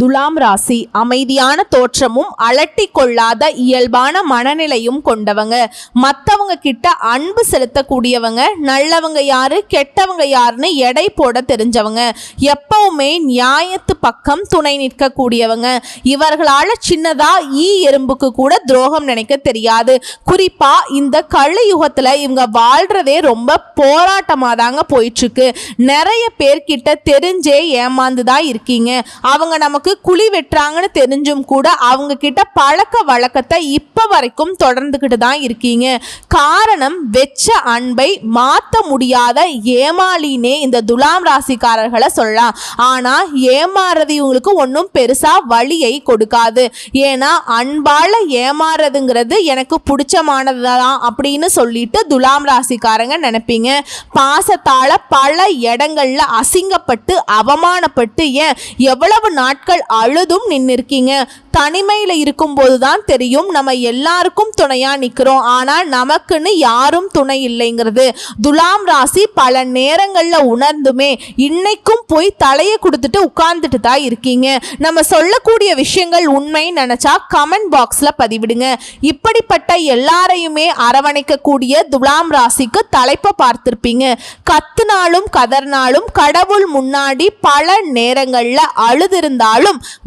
துலாம் ராசி அமைதியான தோற்றமும் அலட்டி கொள்ளாத இயல்பான மனநிலையும் கொண்டவங்க. மற்றவங்க கிட்ட அன்பு செலுத்தக்கூடியவங்க நல்லவங்க யாரு கெட்டவங்க யாருன்னு எடை போட தெரிஞ்சவங்க. எப்பவுமே நியாயத்து பக்கம் துணை நிற்கக்கூடியவங்க. இவர்களால சின்னதா ஈ எறும்புக்கு கூட துரோகம் நினைக்க தெரியாது. குறிப்பா இந்த கலியுகத்துல இவங்க வாழ்றதே ரொம்ப போராட்டமா தாங்க போயிட்டு இருக்கு நிறைய பேர்கிட்ட தெரிஞ்சே ஏமாந்து தான் இருக்கீங்க. அவங்க நமக்கு குழி வெட்டுறாங்கன்னு தெரிஞ்சும் கூட அவங்க கிட்ட பழக்க வழக்கத்தை இப்போ வரைக்கும் தொடர்ந்துக்கிட்டு தான் இருக்கீங்க. காரணம் வெச்ச அன்பை மாற்ற முடியாத ஏமாளினே இந்த துலாம் ராசிக்காரர்களை சொல்லலாம். ஆனால் ஏமாறுறது இவங்களுக்கு ஒன்றும் பெருசாக வழியை கொடுக்காது. ஏன்னா அன்பால் ஏமாறுறதுங்கிறது எனக்கு பிடிச்சமானது தான் அப்படின்னு சொல்லிட்டு துலாம் ராசிக்காரங்க நினைப்பீங்க. பாசத்தால் பல இடங்களில் அசிங்கப்பட்டு அவமானப்பட்டு ஏன் எவ்வளவு நாட்கள் அழுதும் நின்னிருக்கீங்க. தனிமையில் இருக்கும்போது தான் தெரியும். நம்ம எல்லாருக்கும் துணையா நிற்கிறோம் ஆனால் நமக்குன்னு யாரும் துணை இல்லைங்கிறது. துலாம் ராசி பல நேரங்களில் உணர்ந்துமே இன்னைக்கும் போய் தலையை கொடுத்துட்டு உட்கார்ந்துட்டு தான் இருக்கீங்க. நம்ம சொல்லக்கூடிய விஷயங்கள் உண்மை நினைச்சா கமெண்ட் பாக்ஸில் பதிவிடுங்க. இப்படிப்பட்ட எல்லாரையுமே அரவணைக்கக்கூடிய துலாம் ராசிக்கு தலைப்பை பார்த்துருப்பீங்க. கத்துனாலும் கதர்னாலும் கடவுள் முன்னாடி பல நேரங்களில் அழுதிருந்தாலும்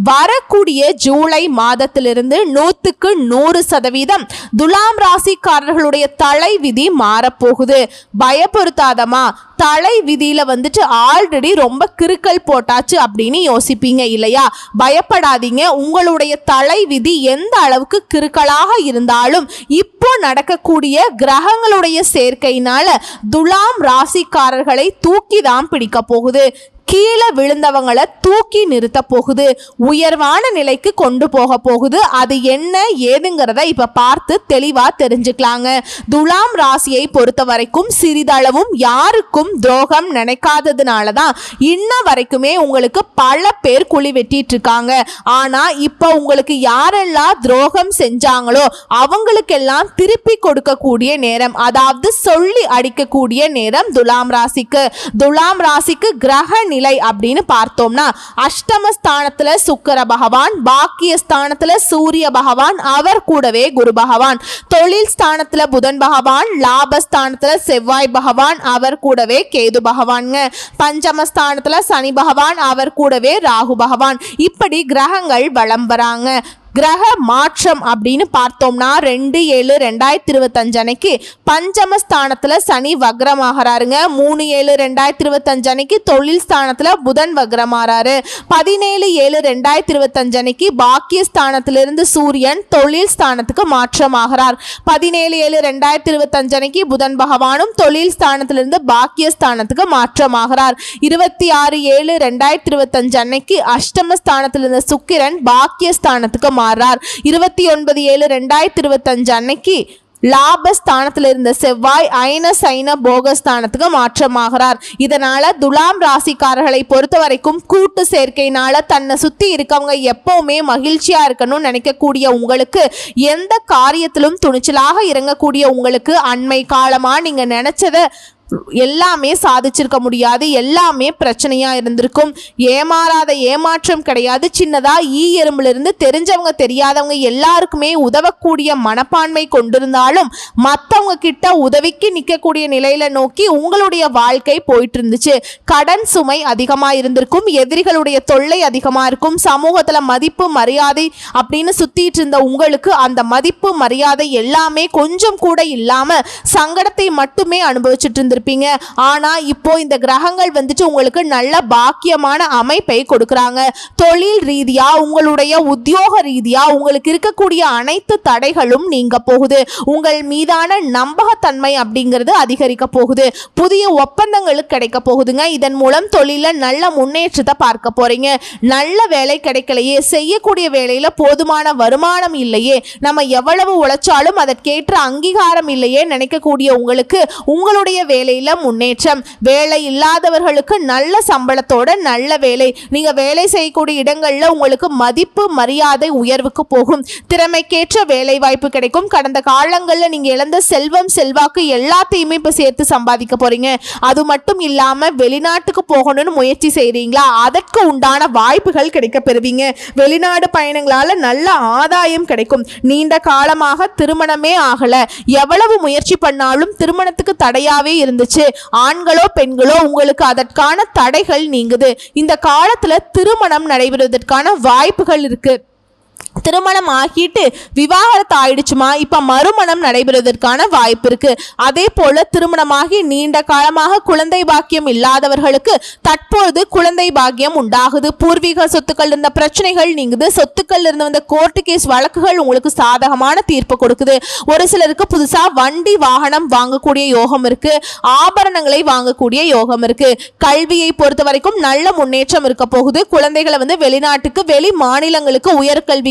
வரக்கூடிய ஜூலை மாதத்திலிருந்து நூற்றுக்கு நூறு சதவீதம் துலாம் ராசிக்காரர்களுடைய தலை விதி மாறப்போகுது. பயப்படுத்தாதமா தலை விதியில வந்துட்டு ஆல்ரெடி ரொம்ப கிறுக்கல் போட்டாச்சு அப்படின்னு யோசிப்பீங்க இல்லையா? பயப்படாதீங்க. உங்களுடைய தலை விதி எந்த அளவுக்கு கிறுக்கலாக இருந்தாலும் இப்போ நடக்கக்கூடிய கிரகங்களுடைய சேர்க்கையினால துலாம் ராசிக்காரர்களை தூக்கி தான் பிடிக்க போகுது. கீழே விழுந்தவங்களை தூக்கி நிறுத்த போகுது. உயர்வான நிலைக்கு கொண்டு போக போகுது. அது என்ன ஏதுங்கிறத இப்ப பார்த்து தெளிவா தெரிஞ்சுக்கலாங்க. துலாம் ராசியை பொறுத்த வரைக்கும் சிறிதளவும் யாருக்கும் துரோகம் நினைக்காததுனால தான் இன்ன வரைக்குமே உங்களுக்கு பல பேர் குழி வெட்டிட்டு இருக்காங்க. ஆனா இப்போ உங்களுக்கு யாரெல்லாம் துரோகம் செஞ்சாங்களோ அவங்களுக்கெல்லாம் திருப்பி கொடுக்கக்கூடிய நேரம் அதாவது சொல்லி அடிக்கக்கூடிய நேரம் துலாம் ராசிக்கு. துலாம் ராசிக்கு கிரக நிலை அப்படின்னு பார்த்தோம்னா அஷ்டமஸ்தானத்துல சுக்கர பகவான் பாக்கிய ஸ்தானத்துல சூரிய பகவான் அவர் கூடவே குரு பகவான். தொழில் ஸ்தானத்துல புதன் பகவான் லாபஸ்தானத்துல செவ்வாய் பகவான் அவர் கூடவே கேது பகவான்ங்க. பஞ்சமஸ்தானத்துல சனி பகவான் அவர் கூடவே ராகு பகவான். இப்படி கிரகங்கள் வளம் வராங்க. கிரக மாற்றம் அப்படின்னு பார்த்தோம்னா ரெண்டு ஏழு ரெண்டாயிரத்தி இருபத்தஞ்சு அன்னைக்கு பஞ்சமஸ்தானத்தில் சனி வக்ரமாகறாருங்க. மூணு ஏழு ரெண்டாயிரத்தி இருபத்தஞ்சு அன்னைக்கு தொழில் ஸ்தானத்தில் புதன் வக்ரமாகறாரு. பதினேழு ஏழு ரெண்டாயிரத்தி இருபத்தஞ்சு அன்னைக்கு பாக்கிய ஸ்தானத்திலிருந்து சூரியன் தொழில் ஸ்தானத்துக்கு மாற்றமாகிறார். பதினேழு ஏழு ரெண்டாயிரத்தி இருபத்தஞ்சு அன்னைக்கு புதன் பகவானும் தொழில் ஸ்தானத்திலிருந்து பாக்கிய ஸ்தானத்துக்கு மாற்றமாகிறார். இருபத்தி ஆறு ஏழு ரெண்டாயிரத்தி இருபத்தஞ்சு அன்னைக்கு அஷ்டம ஸ்தானத்திலிருந்து சுக்கிரன் பாக்கிய ஸ்தானத்துக்கு மாறார். இருபத்தி ஒன்பது ஏழு ரெண்டாயிரத்தி இருபத்தஞ்சு அன்னைக்கு லாபஸ்தானத்தில் இருந்த செவ்வாய் ஐன சைன போகஸ்தானத்துக்கு மாற்றமாகிறார். இதனால துலாம் ராசிக்காரர்களை பொறுத்த வரைக்கும் கூட்டு சேர்க்கையினால தன்னை சுத்தி இருக்கவங்க எப்பவுமே மகிழ்ச்சியா இருக்கணும்னு நினைக்கக்கூடிய உங்களுக்கு எந்த காரியத்திலும் துணிச்சலாக இறங்கக்கூடிய உங்களுக்கு அண்மை காலமா நீங்க நினைச்சத எல்லாமே சாதிச்சிருக்க முடியாது எல்லாமே பிரச்சனையாக இருந்திருக்கும். ஏமாறாத ஏமாற்றம் கிடையாது. சின்னதாக ஈ எறும்புலேருந்து தெரிஞ்சவங்க தெரியாதவங்க எல்லாருக்குமே உதவக்கூடிய மனப்பான்மை கொண்டிருந்தாலும் மற்றவங்க கிட்ட உதவிக்கு நிற்கக்கூடிய நிலையில் நோக்கி உங்களுடைய வாழ்க்கை போயிட்டு இருந்துச்சு கடன் சுமை அதிகமாக இருந்திருக்கும் எதிரிகளுடைய தொல்லை அதிகமாக இருக்கும் சமூகத்தில் மதிப்பு மரியாதை அப்படின்னு சுற்றிட்டு இருந்த உங்களுக்கு அந்த மதிப்பு மரியாதை எல்லாமே கொஞ்சம் கூட இல்லாமல் சங்கடத்தை மட்டுமே அனுபவிச்சுட்டு இருந்திருப்பீங்க ஆனா இப்போ இந்த கிரகங்கள் வந்துட்டு உங்களுக்கு நல்ல பாக்கியமான அமைப்பை கொடுக்குறாங்க. தொழில் ரீதியா உங்களுடைய உத்தியோக ரீதியா உங்களுக்கு இருக்கக்கூடிய அனைத்து தடைகளும் நீங்க போகுது. உங்கள் மீதான நம்பகத்தன்மை அப்படிங்கிறது அதிகரிக்க போகுது. புதிய ஒப்பந்தங்களுக்கு கிடைக்க போகுதுங்க. இதன் மூலம் தொழில நல்ல முன்னேற்றத்தை பார்க்க போறீங்க. நல்ல வேலை கிடைக்கலையே. செய்யக்கூடிய வேலையில போதுமான வருமானம் இல்லையே. நம்ம எவ்வளவு உழைச்சாலும் அதற்கேற்ற அங்கீகாரம் இல்லையே நினைக்கக்கூடிய உங்களுக்கு உங்களுடைய வேலை வேலையில முன்னேற்றம். வேலை இல்லாதவர்களுக்கு நல்ல சம்பளத்தோட நல்ல வேலை. நீங்க வேலை செய்யக்கூடிய இடங்கள்ல உங்களுக்கு மதிப்பு மரியாதை உயர்வுக்கு போகும். திறமைக்கேற்ற வேலை வாய்ப்பு கிடைக்கும். கடந்த காலங்களில் நீங்க இழந்த செல்வம் செல்வாக்கு எல்லாத்தையுமே இப்ப சேர்த்து சம்பாதிக்க போறீங்க. அது மட்டும் இல்லாம வெளிநாட்டுக்கு போகணும்னு முயற்சி செய்றீங்களா? அதற்கு உண்டான வாய்ப்புகள் கிடைக்க பெறுவீங்க. வெளிநாடு பயணங்களால நல்ல ஆதாயம் கிடைக்கும். நீண்ட காலமாக திருமணமே ஆகல. எவ்வளவு முயற்சி பண்ணாலும் திருமணத்துக்கு தடையாவே இருந்துச்சு. ஆண்களோ பெண்களோ உங்களுக்கு அதற்கான தடைகள் நீங்குது. இந்த காலத்துல திருமணம் நடைபெறுவதற்கான வாய்ப்புகள் இருக்கு. திருமணம் ஆகிட்டு விவாகரத்து ஆயிடுச்சுமா இப்போ மறுமணம் நடைபெறுவதற்கான வாய்ப்பு இருக்கு. அதே போல திருமணமாகி நீண்ட காலமாக குழந்தை பாக்கியம் இல்லாதவர்களுக்கு தற்பொழுது குழந்தை பாக்கியம் உண்டாகுது. பூர்வீக சொத்துக்கள் இருந்த பிரச்சனைகள் நீங்குது. சொத்துக்கள் இருந்து வந்த கோர்ட்டு கேஸ் வழக்குகள் உங்களுக்கு சாதகமான தீர்ப்பு கொடுக்குது. ஒரு சிலருக்கு புதுசா வண்டி வாகனம் வாங்கக்கூடிய யோகம் இருக்கு. ஆபரணங்களை வாங்கக்கூடிய யோகம் இருக்கு. கல்வியை பொறுத்த வரைக்கும் நல்ல முன்னேற்றம் இருக்க போகுது. குழந்தைகளை வந்து வெளிநாட்டுக்கு வெளி மாநிலங்களுக்கு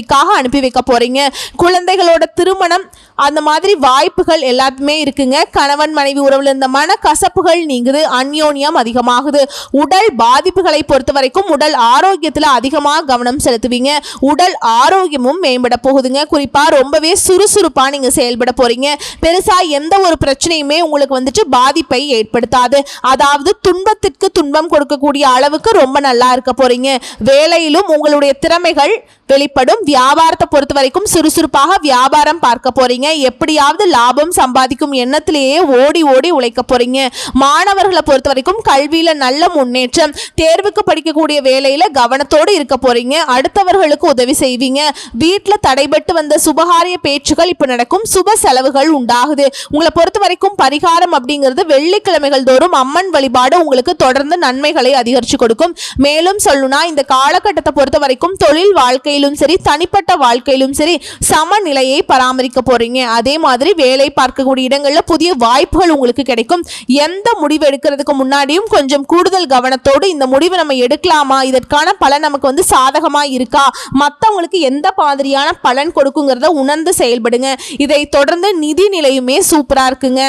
உயர்கல்விக்காக அனுப்பி வைக்க போறீங்க. குழந்தைகளோட திருமணம் அந்த மாதிரி வாய்ப்புகள் எல்லாத்துமே இருக்குங்க. கணவன் மனைவி உறவுல இருந்த மன கசப்புகள் நீங்குது அந்யோன்யம் அதிகமாகுது. உடல் பாதிப்புகளை பொறுத்த வரைக்கும் உடல் ஆரோக்கியத்தில் அதிகமாக கவனம் செலுத்துவீங்க. உடல் ஆரோக்கியமும் மேம்பட போகுதுங்க. குறிப்பாக ரொம்பவே சுறுசுறுப்பாக நீங்கள் செயல்பட போறீங்க. பெருசாக எந்த ஒரு பிரச்சனையுமே உங்களுக்கு வந்துட்டு பாதிப்பை ஏற்படுத்தாது. அதாவது துன்பத்திற்கு துன்பம் கொடுக்கக்கூடிய அளவுக்கு ரொம்ப நல்லா இருக்க போறீங்க. வேலையிலும் உங்களுடைய திறமைகள் வெளிப்படும். வியாபாரத்தை பொறுத்த வரைக்கும் சுறுசுறுப்பாக வியாபாரம் பார்க்க போறீங்க. எப்படியாவது லாபம் சம்பாதிக்கும் எண்ணத்திலேயே ஓடி ஓடி உழைக்க போறீங்க. மாணவர்களை பொறுத்த வரைக்கும் கல்வியில நல்ல முன்னேற்றம் தேர்வுக்கு படிக்கக்கூடிய வேலையில கவனத்தோடு இருக்க போறீங்க. அடுத்தவர்களுக்கு உதவி செய்வீங்க. வீட்டில் தடைபட்டு வந்த சுபகாரிய பேச்சுகள் இப்போ நடக்கும். சுப செலவுகள் உண்டாகுது. உங்களை பொறுத்த வரைக்கும் பரிகாரம் அப்படிங்கிறது வெள்ளிக்கிழமைகள் தோறும் அம்மன் வழிபாடு உங்களுக்கு தொடர்ந்து நன்மைகளை அதிகரித்து கொடுக்கும். மேலும் சொல்லணும்னா இந்த காலகட்டத்தை பொறுத்த வரைக்கும் தொழில் வாழ்க்கையிலும் சரி தனி தனிப்பட்ட வாழ்க்கையிலும் சரி சமநிலையை பராமரிக்க போறீங்க. அதே மாதிரி வேலை பார்க்கக்கூடிய இடங்களில் புதிய வாய்ப்புகள் உங்களுக்கு கிடைக்கும். எந்த முடிவு எடுக்கிறதுக்கு முன்னாடியும் கொஞ்சம் கூடுதல் கவனத்தோடு இந்த முடிவு நம்ம எடுக்கலாமா? இதற்கான பலன் நமக்கு வந்து சாதகமா இருக்கா? மற்றவங்களுக்கு எந்த மாதிரியான பலன் கொடுக்குங்கிறத உணர்ந்து செயல்படுங்க. இதை தொடர்ந்து நிதி நிலையுமே சூப்பரா இருக்குங்க.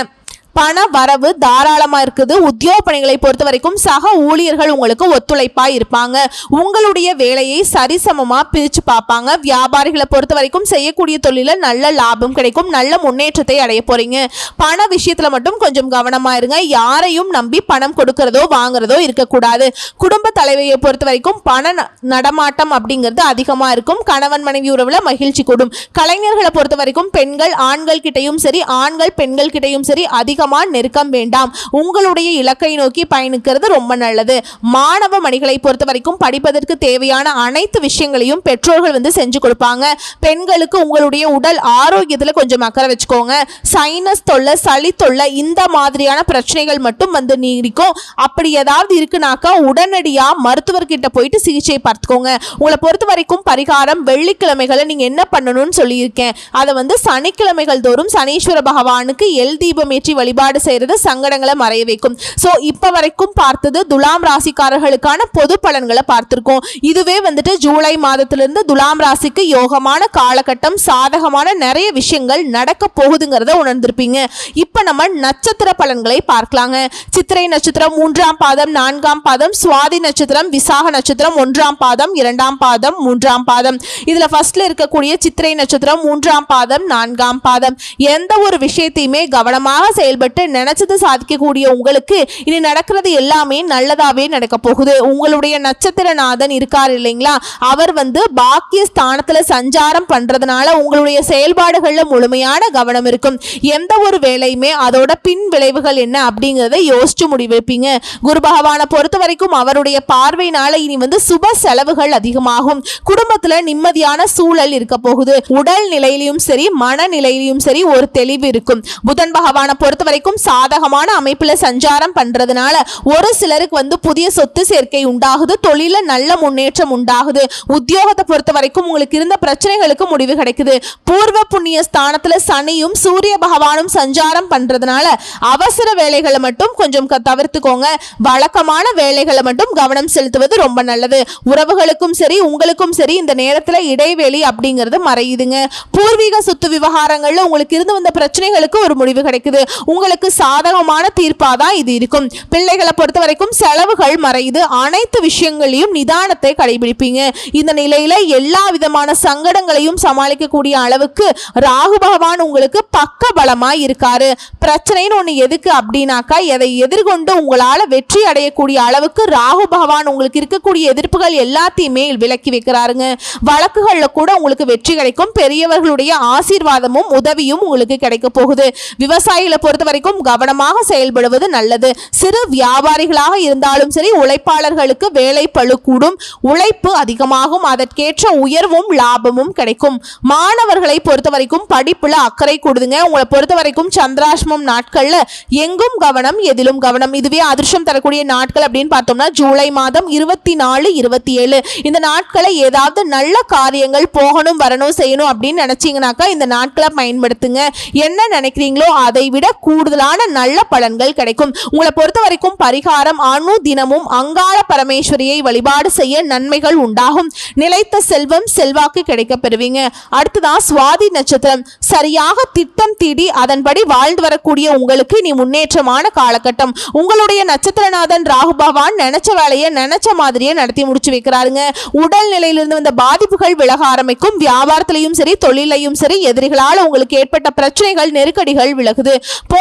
பண வரவு தாராளமாக இருக்குது. உத்தியோக பணிகளை பொறுத்த வரைக்கும் சக ஊழியர்கள் உங்களுக்கு ஒத்துழைப்பாக இருப்பாங்க. உங்களுடைய வேலையை சரிசமமாக பிரித்து பார்ப்பாங்க. வியாபாரிகளை பொறுத்த வரைக்கும் செய்யக்கூடிய தொழிலில் நல்ல லாபம் கிடைக்கும். நல்ல முன்னேற்றத்தை அடைய போகிறீங்க பண விஷயத்தில் மட்டும் கொஞ்சம் கவனமாக இருங்க. யாரையும் நம்பி பணம் கொடுக்கறதோ வாங்குறதோ இருக்கக்கூடாது. குடும்ப தலைவியை பொறுத்த வரைக்கும் பண ந- நடமாட்டம் அப்படிங்கிறது அதிகமாக இருக்கும். கணவன் மனைவி உறவில் மகிழ்ச்சி கூடும். கலைஞர்களை பொறுத்த வரைக்கும் பெண்கள் ஆண்கள் கிட்டையும் சரி ஆண்கள் பெண்கள் கிட்டையும் சரி அதிகமாக நெருக்கம் வேண்டாம். உங்களுடைய இலக்கை நோக்கி பயணிக்கிறது ரொம்ப நல்லது. மாணவ மணிகளை பொறுத்த வரைக்கும் படிப்பதற்கு தேவையான அனைத்து விஷயங்களையும் பெற்றோர்கள் வந்து செஞ்சு கொடுப்பாங்க. பெண்களுக்கு உங்களுடைய உடல் ஆரோக்கியத்தில் கொஞ்சம் அக்கறை வச்சுக்கோங்க. சைனஸ் தொல்லை சளி தொல்லை இந்த மாதிரியான பிரச்சனைகள் மட்டும் வந்து நீடிக்கும். அப்படி ஏதாவது இருக்குனாக்கா உடனடியாக மருத்துவர்கிட்ட போயிட்டு சிகிச்சை பார்த்துக்கோங்க. உங்களை பொறுத்த வரைக்கும் பரிகாரம் வெள்ளிக்கிழமைகளை நீங்க என்ன பண்ணணும்னு சொல்லியிருக்கேன். அதை வந்து சனிக்கிழமைகள் தோறும் சனீஸ்வர பகவானுக்கு எல் தீபம் ஏற்றி வழிபாடு செய்யறது சங்கடங்களை மறைய வைக்கும். ஸோ இப்போ வரைக்கும் பார்த்தது துலாம் ராசிக்காரர்களுக்கான பொது பலன்களை பார்த்திருக்கோம். இதுவே வந்துட்டு ஜூலை மாதத்திலிருந்து துலாம் ராசிக்கு யோகமான காலகட்டம் சாதகமான நிறைய விஷயங்கள் நடக்க போகுதுங்கிறத உணர்ந்திருப்பீங்க. இப்போ நம்ம நட்சத்திர பலன்களை பார்க்கலாங்க. சித்திரை நட்சத்திரம் மூன்றாம் பாதம் நான்காம் பாதம் சுவாதி நட்சத்திரம் விசாக நட்சத்திரம் ஒன்றாம் பாதம் இரண்டாம் பாதம் மூன்றாம் பாதம். இதில் ஃபர்ஸ்ட்ல இருக்கக்கூடிய சித்திரை நட்சத்திரம் மூன்றாம் பாதம் நான்காம் பாதம். எந்த ஒரு விஷயத்தையுமே கவனமாக செயல்பட்டு நினைச்சது சாதிக்கக்கூடிய உங்களுக்கு இனி நடக்கிறது எல்லாமே நல்லதாவே நடக்க போகுது. உங்களுடைய நட்சத்திரநாதன் இருக்கார் இல்லைங்களா? அவர் வந்து பாக்கிய ஸ்தானத்துல சஞ்சாரம் பண்றதுனால உங்களுடைய செயல்பாடுகள்ல முழுமையான கவனம் இருக்கும். எந்த ஒரு வேலையுமே அதோட பின் விளைவுகள் என்ன அப்படிங்கிறத யோசிச்சு முடிவெடுப்பீங்க. குரு பகவானை பொறுத்த வரைக்கும் அவருடைய பார்வையினால இனி வந்து சுப செலவுகள் அதிகமாகும். குடும்பத்துல நிம்மதியான சூழல் இருக்க போகுது. உடல் நிலையிலும் சரி மனநிலையிலும் சரி ஒரு தெளிவு இருக்கும். புதன் பகவானை பொறுத்த வரைக்கும் சாதகமான அமைப்புல சஞ்சாரம் பண்றதுனால ஒரு சிலருக்கு வந்து புதிய சொத்து சேர்க்கை உண்டாகுது தொழில நல்ல முன்னேற்றம் உண்டாகுது. உத்தியோகத்தை பொறுத்த வரைக்கும் உங்களுக்கு இருந்த பிரச்சனைகளுக்கு முடிவு கிடைக்குது. பூர்வ புண்ணிய ஸ்தானத்துல சனியும் சூரிய பகவானும் சஞ்சாரம் பண்றதுனால அவசர வேலைகளை மட்டும் கொஞ்சம் க- தவிர்த்துக்கோங்க. வழக்கமான வேலைகளை மட்டும் கவனம் செலுத்துவது ரொம்ப நல்லது. உறவுகளுக்கும் சரி உங்களுக்கும் சரி இந்த நேரத்துல இடைவெளி அப்படிங்கிறது மறையுதுங்க. பூர்வீக சொத்து விவகாரங்கள்ல உங்களுக்கு இருந்து வந்த பிரச்சனைகளுக்கு ஒரு முடிவு கிடைக்குது. உங்களுக்கு சாதகமான தீர்ப்பா தான் இது இருக்கும். பிள்ளைகளை பொறுத்த வரைக்கும் செலவுகள் மறையுது. அனைத்து விஷயங்களையும் நிதானத்தை கடைபிடிப்பீங்க. இந்த நிலையில எல்லா விதமான சங்கடங்களையும் சமாளிக்கக்கூடிய அளவுக்கு ராகு பகவான் உங்களுக்கு பக்க பலமா இருக்காரு. பிரச்சனைன்னு ஒன்று எதுக்கு அப்படின்னாக்கா எதை எதிர்கொண்டு உங்களால் வெற்றி அடையக்கூடிய அளவுக்கு ராகு பகவான் உங்களுக்கு இருக்கக்கூடிய எதிர்ப்புகள் எல்லாத்தையுமே விலக்கி வைக்கிறாருங்க. வழக்குகளில் கூட உங்களுக்கு வெற்றி கிடைக்கும். பெரியவர்களுடைய ஆசீர்வாதமும் உதவியும் உங்களுக்கு கிடைக்க போகுது. விவசாயிகளை பொறுத்த வரைக்கும் கவனமாக செயல்படுவது நல்லது. சிறு வியாபாரிகளாக இருந்தாலும் சரி உழைப்பாளர்களுக்கு வேலை பளு கூடும் உழைப்பு அதிகமாகும் அதற்கேற்ற உயர்வும் லாபமும் கிடைக்கும். மாணவர்களை பொறுத்த வரைக்கும் படிப்புல அக்கறை கொடுதுங்க. உங்களை பொறுத்த வரைக்கும் சந்திராஷ்மம் நாட்கள்ல எங்கும் கவனம் எதிலும் கவனம். இதுவே அதிர்ஷ்டம் தரக்கூடிய நாட்கள் அப்படின்னு பார்த்தோம்னா ஜூலை மாதம் இருபத்தி நாலு இருபத்தி ஏழு இந்த நாட்களை ஏதாவது நல்ல காரியங்கள் போகணும் வரணும் செய்யணும் அப்படின்னு நினைச்சீங்கன்னாக்கா இந்த நாட்களை பயன்படுத்துங்க. என்ன நினைக்கிறீங்களோ அதை விட கூடுதலான நல்ல பலன்கள் கிடைக்கும். உங்களை பொறுத்த வரைக்கும் பரிகாரம் அணு தினமும் அங்காள பரமேஸ்வரியை வழிபாடு செய்ய நன்மைகள் உண்டாகும். நிலைத்த செல்வம் செல்வாக்கு கிடைக்க பெறுவீங்க அடுத்ததான் சுவாதி நட்சத்திரம். சரியாக திட்டம் தீடி அதன்படி வாழ்ந்து வரக்கூடிய உங்களுக்கு நீ முன்னேற்றமான காலகட்டம். உங்களுடைய நட்சத்திரநாதன் ராகு பகவான் நினைச்ச வேலையை நினைச்ச மாதிரியே நடத்தி முடிச்சு வைக்கிறாருங்க. உடல் நிலையிலிருந்து வந்த பாதிப்புகள் விலக ஆரம்பிக்கும். வியாபாரத்திலையும் சரி தொழிலையும் சரி எதிரிகளால் உங்களுக்கு ஏற்பட்ட பிரச்சனைகள் நெருக்கடிகள் விலகுது.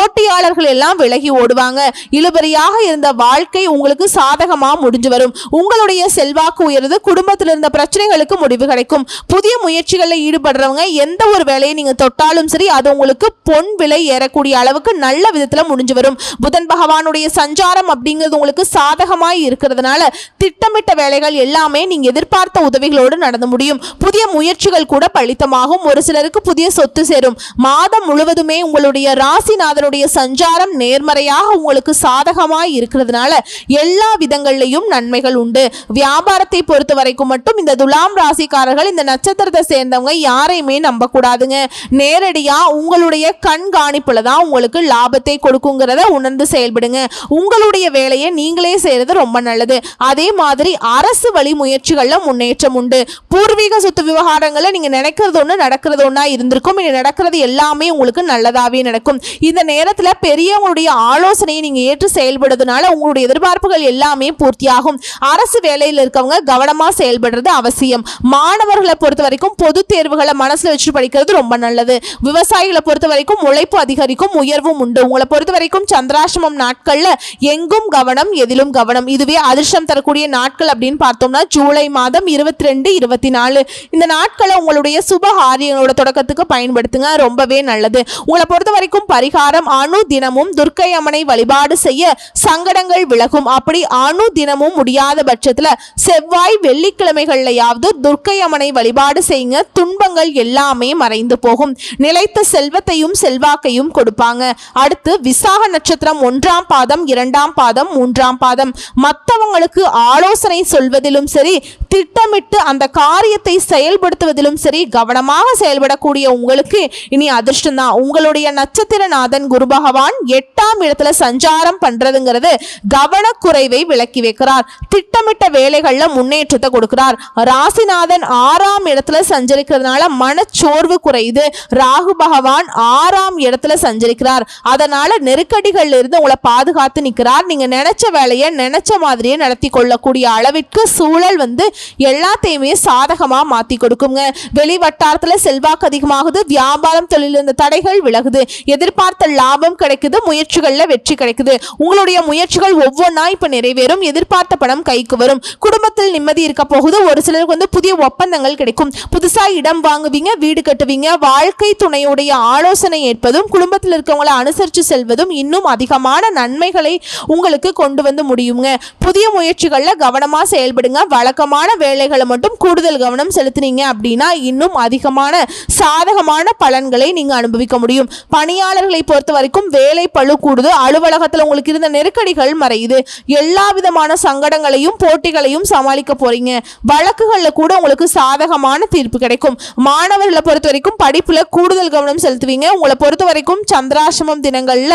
போட்டியாளர்கள் எல்லாம் விலகி ஓடுவாங்க. இழுபறியாக இருந்த வாழ்க்கை உங்களுக்கு சாதகமா முடிஞ்சு வரும். உங்களுடைய செல்வாக்கு உயர்ந்து குடும்பத்தில் இருந்த பிரச்சனைகளுக்கு முடிவு கிடைக்கும். புதிய முயற்சிகளில் ஈடுபடுறவங்க எந்த ஒரு வேலையை நீங்க தொட்டாலும் சரி அது உங்களுக்கு பொன் விலை ஏறக்கூடிய அளவுக்கு நல்ல விதத்துல முடிஞ்சு வரும். புதன் பகவானுடைய சஞ்சாரம் அப்படிங்கிறது உங்களுக்கு சாதகமாய் இருக்கிறதுனால திட்டமிட்ட வேலைகள் எல்லாமே நீங்க எதிர்பார்த்த உதவிகளோடு நடந்து முடியும். புதிய முயற்சிகள் கூட பலித்தமாகும். ஒரு சிலருக்கு புதிய சொத்து சேரும். மாதம் முழுவதுமே உங்களுடைய ராசிநாதனுடைய சஞ்சாரம் நேர்மறையாக உங்களுக்கு சாதகமாய் இருக்கிறதுனால எல்லா விதங்கள்லையும் நன்மைகள் உண்டு. வியாபாரத்தை பொறுத்த வரைக்கும் மட்டும் இந்த துலாம் ராசிக்காரர்கள் இந்த நட்சத்திரத்தை சேர்ந்தவங்க யாரையுமே நம்பக்கூடாதுங்க. நேரடியாக உங்களுடைய கண்காணிப்புல தான் உங்களுக்கு லாபத்தை கொடுக்குங்கிறத உணர்ந்து செயல்படுங்க. உங்களுடைய வேலையை நீங்களே செய்யறது ரொம்ப நல்லது. அதே மாதிரி அரசு வழி முயற்சிகளில் முன்னேற்றம் உண்டு. பூர்வீக சொத்து விவகாரங்களில் நீங்கள் நினைக்கிறது ஒன்று நடக்கிறது ஒன்றா இருந்திருக்கும். இனி நடக்கிறது எல்லாமே உங்களுக்கு நல்லதாகவே நடக்கும். இந்த நேரத்தில் பெரியவங்களுடைய ஆலோசனையை நீங்கள் ஏற்று செயல்படுறதுனால உங்களுடைய எதிர்பார்ப்புகள் எல்லாமே பூர்த்தியாகும். அரசு வேலையில் இருக்கவங்க கவனமாக செயல்படுறது அவசியம். மாணவர்களை பொறுத்த வரைக்கும் பொது தேர்வுகளை மனசில் வச்சு படிக்கிறது ரொம்ப நல்லது. விவசாயிகளை பொறுத்த வரைக்கும் உழைப்பு அதிகரிக்கும் உயர்வும் உண்டு. உங்களை பொறுத்த வரைக்கும் சந்திராசிரமம் நாட்களில் எங்கும் கவனம் எதிலும் கவனம். இதுவே அதிர்ஷ்டம் தரக்கூடிய நாட்கள் அப்படின்னு பார்த்தோம்னா ஜூலை மாதம் இருபத்தி ரெண்டு இருபத்தி நாலு இந்த நாட்களை உங்களுடைய சுப காரியங்களோட தொடக்கத்துக்கு பயன்படுத்துங்க. ரொம்பவே நல்லது. உங்களை பொறுத்த வரைக்கும் பரிகாரம் அணு தினமும் துர்க்கை அம்மனை வழிபாடு செய்ய சங்கடங்கள் விலகும். அப்படி அணு தினமும் முடியாத பட்சத்துல செவ்வாய் வெள்ளிக்கிழமைகள்லையாவது துர்க்கை அம்மனை வழிபாடு செய்யுங்க. துன்பங்கள் எல்லாமே மறைந்து போகும். நிலைத்த செல்வத்தையும் செல்வாக்கையும் கொடுப்பாங்க. அடுத்து விசாக நட்சத்திரம் ஒன்றாம் பாதம் இரண்டாம் பாதம் மூன்றாம் பாதம். மற்றவங்களுக்கு ஆலோசனை சொல்வதிலும் சரி திட்டமிட்டு அந்த காரியத்தை செயல்படுத்துவதிலும் சரி கவனமாக செயல்படக்கூடிய உங்களுக்கு இனி அதிர்ஷ்டம் தான் உங்களுடைய நட்சத்திரநாதன் குரு பகவான் எட்டாம் இடத்துல சஞ்சாரம் பண்றதுங்கிறது கவனக்குறைவை விளக்கி வைக்கிறார். திட்டமிட்ட வேலைகள்ல முன்னேற்றத்தை கொடுக்கிறார். ராசிநாதன் ஆறாம் இடத்துல சஞ்சரிக்கிறதுனால மனச்சோர்வு குறையுது. ராகு பகவான் ஆறாம் இடத்துல சஞ்சரிக்கிறார். அதனால நெருக்கடிகள்ல இருந்து உங்களை பாதுகாத்து நிற்கிறார் நீங்க நினைச்ச வேலையை நினைச்ச மாதிரியே நடத்தி கொள்ளக்கூடிய அளவிற்கு சூழல் வந்து எல்லாத்தையுமே சாதகமா மாத்தி கொடுக்குங்க. வெளி வட்டாரத்துல செல்வாக்கு அதிகமாகுது. வியாபாரம் தொழில் இருந்த தடைகள் விலகுது. எதிர்பார்த்த லாபம் கிடைக்குது முயற்சிகளில் வெற்றி கிடைக்குது. உங்களுடைய முயற்சிகள் ஒவ்வொன்றா இப்போ நிறைவேறும் எதிர்பார்த்த பணம் கைக்கு வரும். குடும்பத்தில் நிம்மதி இருக்க போகுது ஒரு சிலருக்கு வந்து புதிய ஒப்பந்தங்கள் கிடைக்கும். புதுசாக இடம் வாங்குவீங்க வீடு கட்டுவீங்க வாழ்க்கை துணையுடைய ஆலோசனை ஏற்பதும் குடும்பத்தில் இருக்கவங்களை அனுசரித்து செல்வதும் இன்னும் அதிகமான நன்மைகளை உங்களுக்கு கொண்டு வந்து முடியுங்க. புதிய முயற்சிகளில் கவனமா செயல்படுங்க. வழக்கமான வேலைகளை மட்டும் கூடுதல் கவனம் செலுத்துனீங்க அப்படின்னா இன்னும் அதிகமான சாதகமான பலன்களை நீங்க அனுபவிக்க முடியும். பணியாளர்களை பொறுத்த வரைக்கும் வேலை பளு கூடுது. அலுவலகத்தில் உங்களுக்கு இருந்த நெருக்கடிகள் மறையுது. எல்லா விதமான சங்கடங்களையும் போட்டிகளையும் சமாளிக்க போறீங்க. வழக்குகளில் கூட உங்களுக்கு சாதகமான தீர்ப்பு கிடைக்கும். மாணவர்களை பொறுத்த வரைக்கும் படிப்புல கூடுதல் கவனம் செலுத்துவீங்க. உங்களை பொறுத்த வரைக்கும் சந்திராசிரமம் தினங்கள்ல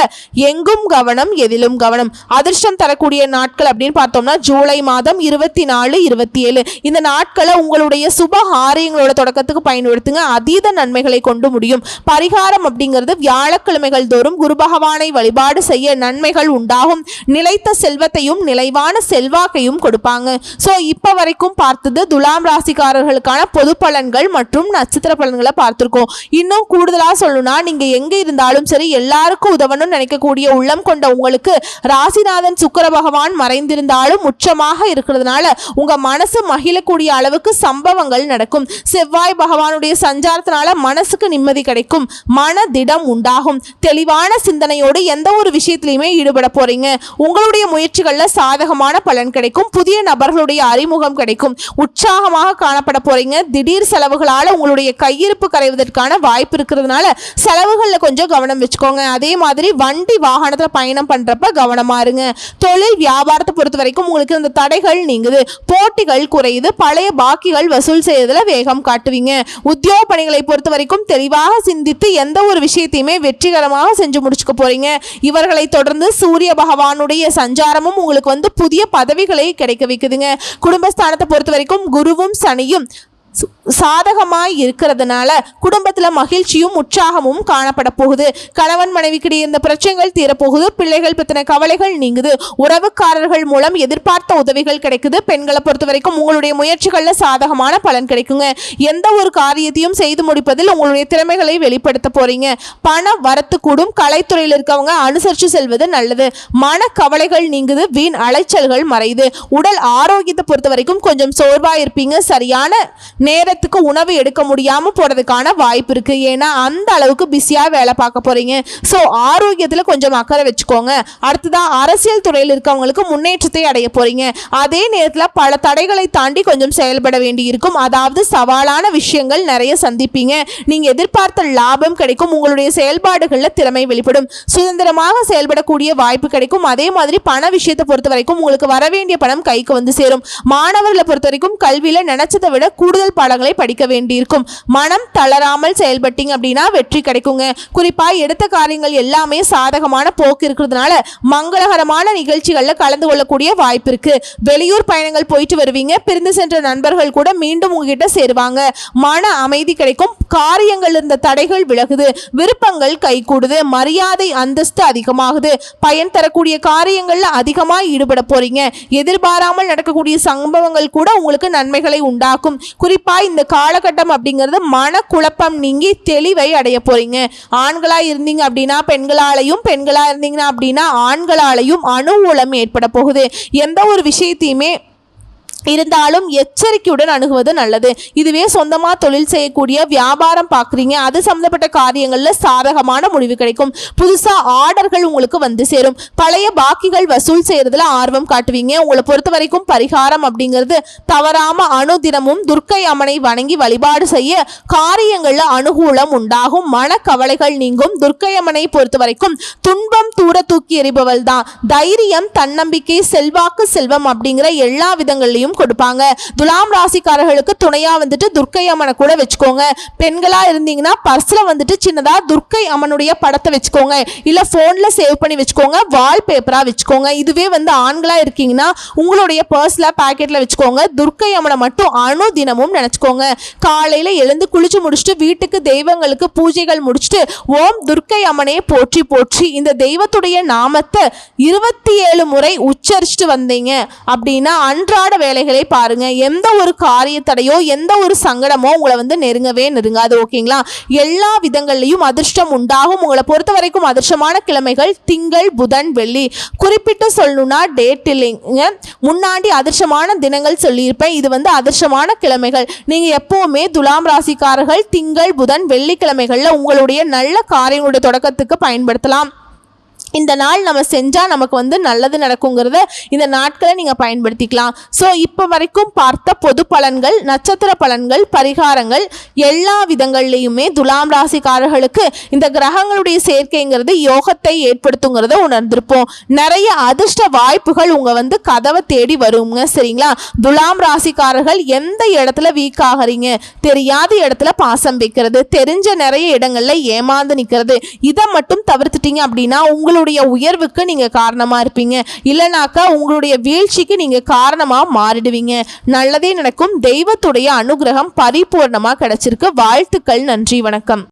எங்கும் கவனம் எதிலும் கவனம். அதிர்ஷ்டம் தரக்கூடிய நாட்கள் அப்படின்னு பார்த்தோம்னா ஜூலை மாதம் இருபத்தி நாலு இருபத்தி ஏழு இந்த நாட்களை உங்களுடைய சுப ஆரியங்களோட தொடக்கத்துக்கு பயன்படுத்துங்க. அதீத நன்மைகளை கொண்டு முடியும். பரிகாரம் அப்படிங்கிறது வியாழக்கிழமைகள் தோறும் மற்றும் குரு பகவானை வழிபாடு செய்ய நன்மைகள் உண்டாகும். நிலைத்த செல்வத்தையும் நிலைவான செல்வாக்கையும் கொடுப்பாங்க. ஸோ இப்போ வரைக்கும் பார்த்தது துலாம் ராசிக்காரர்களுக்கான பொது பலன்கள் மற்றும் நட்சத்திர பலன்களை பார்த்துருக்கோம். இன்னும் கூடுதலாக சொல்லணும்னா நீங்கள் எங்கே இருந்தாலும் சரி எல்லாருக்கும் உதவணும்னு நினைக்கக்கூடிய உள்ளம் கொண்ட உங்களுக்கு ராசிநாதன் சுக்கர பகவான் மறைந்திருந்தாலும் உச்சமாக இருக்கிறதுனால உங்கள் மனசு மகிழக்கூடிய அளவுக்கு சம்பவங்கள் நடக்கும். செவ்வாய் பகவானுடைய சஞ்சாரத்தினால மனசுக்கு நிம்மதி கிடைக்கும். மன திடம் உண்டாகும். தெளிவான சிந்தனையோடு எந்த ஒரு விஷயத்திலையுமே ஈடுபட போறீங்க. உங்களுடைய முயற்சிகள்ல சாதகமான பலன் கிடைக்கும். புதிய நபர்களுடைய அறிமுகம் கிடைக்கும். உற்சாகமாக காணப்பட போறீங்க. திடீர் செலவுகளால உங்களுடைய கையிருப்பு கரைவதற்கான வாய்ப்பு இருக்கிறதுனால செலவுகளில் கொஞ்சம் கவனம் வச்சுக்கோங்க. அதே மாதிரி வண்டி வாகனத்துல பயணம் பண்றப்ப கவனமா இருங்க. தொழில் வியாபாரத்தை பொறுத்த வரைக்கும் உங்களுக்கு இந்த தடைகள் நீங்குது. போட்டிகள் குறையுது. பழைய பாக்கிகள் வசூல் செய்யறதுல வேகம் காட்டுவீங்க. உத்தியோக பணிகளை பொறுத்த வரைக்கும் தெளிவாக சிந்தித்து எந்த ஒரு விஷயத்தையுமே வெற்றிகரமாக செஞ்சு முடிச்சுக்க போறீங்க. இவர்களை தொடர்ந்து சூரிய பகவானுடைய சஞ்சாரமும் உங்களுக்கு வந்து புதிய பதவிகளை கிடைக்க வைக்குதுங்க. குடும்பஸ்தானத்தை பொறுத்த வரைக்கும் குருவும் சனியும் சாதகமாய் இருக்கிறதுனால குடும்பத்தில் மகிழ்ச்சியும் உற்சாகமும் காணப்பட போகுது. கணவன் மனைவிக்கிடையே இந்த பிரச்சனைகள் தீரப்போகுது. பிள்ளைகள் பற்றின கவலைகள் நீங்குது. உறவுக்காரர்கள் மூலம் எதிர்பார்த்த உதவிகள் கிடைக்குது. பெண்களை பொறுத்த வரைக்கும் உங்களுடைய முயற்சிகளில் சாதகமான பலன் கிடைக்குங்க. எந்த ஒரு காரியத்தையும் செய்து முடிப்பதில் உங்களுடைய திறமைகளை வெளிப்படுத்த போறீங்க. பண வரத்து கூடும். கலைத்துறையில் இருக்கவங்க அனுசரித்து செல்வது நல்லது. மன கவலைகள் நீங்குது. வீண் அலைச்சல்கள் மறையுது. உடல் ஆரோக்கியத்தை பொறுத்த வரைக்கும் கொஞ்சம் சோர்வாக இருப்பீங்க. சரியான நேரத்துக்கு உணவு எடுக்க முடியாமல் போகிறதுக்கான வாய்ப்பு இருக்குது ஏன்னா அந்த அளவுக்கு பிஸியாக வேலை பார்க்க போகிறீங்க ஸோ ஆரோக்கியத்தில் கொஞ்சம் அக்கறை வச்சுக்கோங்க. அடுத்ததாக அரசியல் துறையில் இருக்கவங்களுக்கு முன்னேற்றத்தை அடைய போகிறீங்க அதே நேரத்தில் பல தடைகளை தாண்டி கொஞ்சம் செயல்பட வேண்டி இருக்கும். அதாவது சவாலான விஷயங்கள் நிறைய சந்திப்பீங்க. நீங்கள் எதிர்பார்த்த லாபம் கிடைக்கும். உங்களுடைய செயல்பாடுகளில் திறமை வெளிப்படும். சுதந்திரமாக செயல்படக்கூடிய வாய்ப்பு கிடைக்கும். அதே மாதிரி பண விஷயத்தை பொறுத்த வரைக்கும் உங்களுக்கு வர வேண்டிய பணம் கைக்கு வந்து சேரும். மாணவர்களை பொறுத்த வரைக்கும் கல்வியில் நினைச்சதை விட கூடுதல் பாடங்களை படிக்க வேண்டியிருக்கும். மனம் தளராமல் செயல்பட்டீங்க அப்படின்னா வெற்றி கிடைக்குங்க. குறிப்பா எடுத்த காரியங்கள் எல்லாமே சாதகமான போக்கு இருக்கிறதுனால மங்களகரமான நிகழ்ச்சிகள்ல கலந்து கொள்ளக்கூடிய வாய்ப்பு இருக்கு. வெளியூர் பயணங்கள் போயிட்டு வருவீங்க. பிரிந்து சென்ற நண்பர்கள் கூட மீண்டும் உங்ககிட்ட சேருவாங்க. மன அமைதி கிடைக்கும். காரியங்கள் இருந்த தடைகள் விலகுது. விருப்பங்கள் கைகூடுது. மரியாதை அந்தஸ்து அதிகமாகுது. பயன் தரக்கூடிய காரியங்கள்ல அதிகமா ஈடுபட போறீங்க. எதிர்பாராமல் நடக்கக்கூடிய சம்பவங்கள் கூட உங்களுக்கு நன்மைகளை உண்டாக்கும். குறிப்பா இந்த காலகட்டம் அப்படிங்கிறது மனக்குழப்பம் நீங்கி தெளிவை அடைய போறீங்க. ஆண்களா இருந்தீங்க அப்படின்னா பெண்களாலையும் பெண்களா இருந்தீங்கன்னா அப்படின்னா ஆண்களாலையும் அனுகூலம் ஏற்பட போகுது. எந்த ஒரு விஷயத்தையுமே இருந்தாலும் எச்சரிக்கையுடன் அணுகுவது நல்லது. இதுவே சொந்தமாக தொழில் செய்யக்கூடிய வியாபாரம் பார்க்குறீங்க. அது சம்மந்தப்பட்ட காரியங்களில் சாதகமான முடிவு கிடைக்கும். புதுசாக ஆர்டர்கள் உங்களுக்கு வந்து சேரும். பழைய பாக்கிகள் வசூல் செய்கிறதுல ஆர்வம் காட்டுவீங்க. உங்களை பொறுத்த வரைக்கும் பரிகாரம் அப்படிங்கிறது தவறாம அணுதினமும் துர்க்கை அம்மனை வணங்கி வழிபாடு செய்ய காரியங்களில் அனுகூலம் உண்டாகும். மனக்கவலைகள் நீங்கும். துர்க்கை அம்மனை பொறுத்த வரைக்கும் துன்பம் தூர தூக்கி எறிபவள் தான் தைரியம் தன்னம்பிக்கை செல்வாக்கு செல்வம் அப்படிங்கிற எல்லா விதங்கள்லையும் கொடுப்பாங்க. துலாம் ராசிக்காரர்களுக்கு துணையா வந்துட்டு துர்க்கை அம்மனை கூட வச்சுக்கோங்க. பெண்களா இருந்தீங்கன்னா பர்ஸ்ல வந்துட்டு சின்னதா துர்க்கை அம்மனுடைய படத்தை வச்சுக்கோங்க. இல்ல போன்ல சேவ் பண்ணி வச்சுக்கோங்க. வால்பேப்பரா வச்சுக்கோங்க. இதுவே வந்து ஆண்களா இருக்கீங்கன்னா உங்களுடைய பர்ஸ்ல பாக்கெட்ல வச்சுக்கோங்க. துர்க்கை அம்மனை மட்டும் அணு தினமும் நினைச்சுக்கோங்க. காலையில எழுந்து குளிச்சு முடிச்சுட்டு வீட்டுக்கு தெய்வங்களுக்கு பூஜைகள் முடிச்சுட்டு ஓம் துர்க்கை அம்மனே போற்றி போற்றி. இந்த தெய்வத்துடைய நாமத்தை இருபத்தி ஏழு முறை உச்சரிச்சுட்டு வந்தீங்க. அப்படின்னா அன்றாட வேலை தடைகளை பாருங்க. எந்த ஒரு காரியத்தடையோ எந்த ஒரு சங்கடமோ உங்களை வந்து நெருங்கவே நெருங்காது ஓகேங்களா? எல்லா விதங்கள்லையும் அதிர்ஷ்டம் உண்டாகும். உங்களை பொறுத்த வரைக்கும் அதிர்ஷ்டமான கிழமைகள் திங்கள் புதன் வெள்ளி. குறிப்பிட்டு சொல்லணும்னா டேட் இல்லைங்க. முன்னாடி அதிர்ஷ்டமான தினங்கள் சொல்லியிருப்பேன். இது வந்து அதிர்ஷ்டமான கிழமைகள். நீங்க எப்பவுமே துலாம் ராசிக்காரர்கள் திங்கள் புதன் வெள்ளிக்கிழமைகளில் உங்களுடைய நல்ல காரியங்களுடைய தொடக்கத்துக்கு பயன்படுத்தலாம். இந்த நாள் நம்ம செஞ்சால் நமக்கு வந்து நல்லது நடக்குங்கிறத இந்த நாட்களை நீங்கள் பயன்படுத்திக்கலாம். ஸோ இப்போ வரைக்கும் பார்த்த பொது பலன்கள் நட்சத்திர பலன்கள் பரிகாரங்கள் எல்லா விதங்கள்லையுமே துலாம் ராசிக்காரர்களுக்கு இந்த கிரகங்களுடைய சேர்க்கைங்கிறது யோகத்தை ஏற்படுத்துங்கிறத உணர்ந்திருப்போம். நிறைய அதிர்ஷ்ட வாய்ப்புகள் உங்கள் வந்து கதவை தேடி வருங்க சரிங்களா? துலாம் ராசிக்காரர்கள் எந்த இடத்துல வீக் ஆகுறீங்க? தெரியாத இடத்துல பாசம் வைக்கிறது தெரிஞ்ச நிறைய இடங்களில் ஏமாந்து நிற்கிறது இதை மட்டும் தவிர்த்துட்டீங்க அப்படின்னா உங்களுடைய உயர்வுக்கு நீங்கள் காரணமாக இருப்பீங்க. இல்லைனாக்கா உங்களுடைய வீழ்ச்சிக்கு நீங்கள் காரணமாக மாறிடுவீங்க. நல்லதே நடக்கும். தெய்வத்துடைய அனுகிரகம் பரிபூர்ணமாக கிடைச்சிருக்கு. வாழ்த்துக்கள். நன்றி. வணக்கம்.